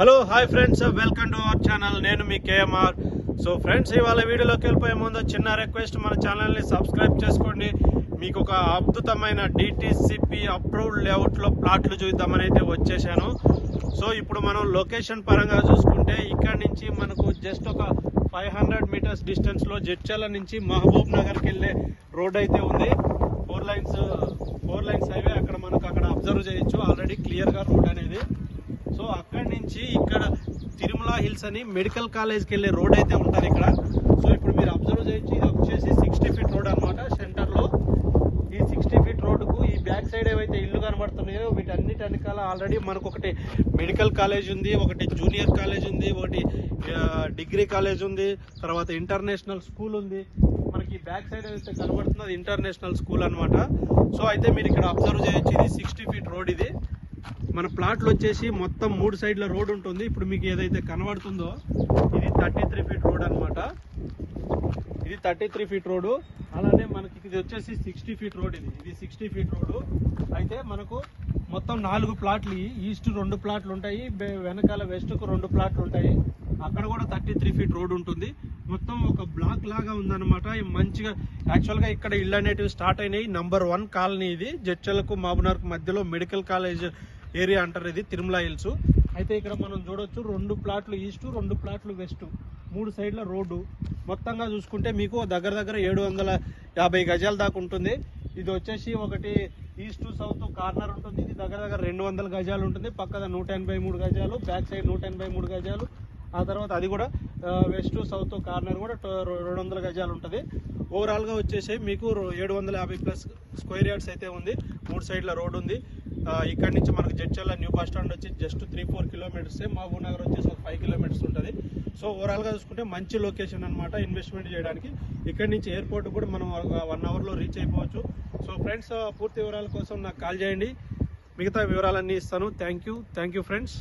Hello hi friends welcome to our channel నేను మీ KMR. So friends ఇవాళ వీడియోలోకి వెళ్ళిపోయే ముందు చిన్న రిక్వెస్ట్ మన ఛానల్ని సబ్స్క్రైబ్ చేసుకోండి. మీకు ఒక అద్భుతమైన డిటిసిపి అప్రూవ్డ్ లేఅవుట్లో ప్లాట్లు చూద్దామని అయితే వచ్చేసాను. సో ఇప్పుడు మనం లొకేషన్ పరంగా చూసుకుంటే ఇక్కడ నుంచి మనకు జస్ట్ ఒక ఫైవ్ హండ్రెడ్ మీటర్స్ డిస్టెన్స్లో జడ్చల నుంచి మహబూబ్ నగర్కి వెళ్ళే రోడ్ అయితే ఉంది. Four lines four lines highway అక్కడ మనకు అక్కడ అబ్జర్వ్ చేయొచ్చు. ఆల్రెడీ క్లియర్గా రోడ్ అనేది. అక్కడి నుంచి ఇక్కడ తిరుమల హిల్స్ అని మెడికల్ కాలేజ్కి వెళ్ళే రోడ్ అయితే ఉంటుంది ఇక్కడ. సో ఇప్పుడు మీరు అబ్జర్వ్ చేయొచ్చు ఇది వచ్చేసి సిక్స్టీ ఫీట్ రోడ్ అనమాట సెంటర్లో. ఈ సిక్స్టీ ఫీట్ రోడ్డుకు ఈ బ్యాక్ సైడ్ ఏవైతే ఇల్లు కనబడుతున్నాయో వీటన్నిటి వెనకాల ఆల్రెడీ మనకు ఒకటి మెడికల్ కాలేజ్ ఉంది ఒకటి జూనియర్ కాలేజ్ ఉంది ఒకటి డిగ్రీ కాలేజ్ ఉంది తర్వాత ఇంటర్నేషనల్ స్కూల్ ఉంది. మనకి బ్యాక్ సైడ్ అయితే కనబడుతుంది ఇంటర్నేషనల్ స్కూల్ అన్నమాట. సో అయితే మీరు ఇక్కడ అబ్జర్వ్ చేయొచ్చు ఇది సిక్స్టీ ఫీట్ రోడ్ ఇది. మన ప్లాట్లు వచ్చేసి మొత్తం మూడు సైడ్ల రోడ్ ఉంటుంది. ఇప్పుడు మీకు ఏదైతే కనబడుతుందో ఇది థర్టీ త్రీ ఫీట్ రోడ్ అనమాట ఇది థర్టీ త్రీ ఫీట్ రోడ్ అలానే మనకి ఇది వచ్చేసి సిక్స్టీ ఫీట్ రోడ్ ఇది. ఇది సిక్స్టీ ఫీట్ రోడ్ అయితే మనకు మొత్తం నాలుగు ప్లాట్లు ఈస్ట్ రెండు ప్లాట్లు ఉంటాయి వెనకాల వెస్ట్కు రెండు ప్లాట్లు ఉంటాయి. అక్కడ కూడా థర్టీ త్రీ ఫీట్ రోడ్ ఉంటుంది. మొత్తం ఒక బ్లాక్ లాగా ఉందన్నమాట. మంచిగా యాక్చువల్గా ఇక్కడ ఇళ్ళు అనేటివి స్టార్ట్ అయినాయి. నంబర్ వన్ కాలనీ ఇది. జడ్చలకు మాబునార్కు మధ్యలో మెడికల్ కాలేజ్ ఏరియా అంటారు ఇది తిరుమల హిల్స్. అయితే ఇక్కడ మనం చూడొచ్చు రెండు ప్లాట్లు ఈస్ట్ రెండు ప్లాట్లు వెస్ట్. మూడు సైడ్ల రోడ్డు. మొత్తంగా చూసుకుంటే మీకు దగ్గర దగ్గర ఏడు వందల యాభై గజాల దాకా ఉంటుంది. ఇది వచ్చేసి ఒకటి ఈస్ట్ సౌత్ కార్నర్ ఉంటుంది. ఇది దగ్గర దగ్గర రెండు వందల గజాలు ఉంటుంది. పక్కన నూట ఎనభై మూడు గజాలు బ్యాక్ సైడ్ నూట ఎనభై మూడు గజాలు. ఆ తర్వాత అది కూడా వెస్ట్ సౌత్ కార్నర్ కూడా రెండు వందల గజాలు ఉంటుంది. ఓవరాల్గా వచ్చేసి మీకు ఏడు వందల యాభై ప్లస్ స్క్వేర్ యార్డ్స్ అయితే ఉంది. మూడు సైడ్ల రోడ్ ఉంది. ఇక్కడ నుంచి మనకు జడ్చల్ల న్యూ బస్ స్టాండ్ వచ్చి just three four kilometres. Mahbub Nagar వచ్చేసి ఒక ఫైవ్ కిలోమీటర్స్ ఉంటుంది. సో ఓవరాల్గా చూసుకుంటే మంచి లొకేషన్ అనమాట ఇన్వెస్ట్మెంట్ చేయడానికి. ఇక్కడ నుంచి ఎయిర్పోర్ట్ కూడా మనం వన్ అవర్లో రీచ్ అయిపోవచ్చు. సో ఫ్రెండ్స్ పూర్తి వివరాల కోసం నాకు కాల్ చేయండి. మిగతా వివరాలన్నీ ఇస్తాను. Thank you thank you friends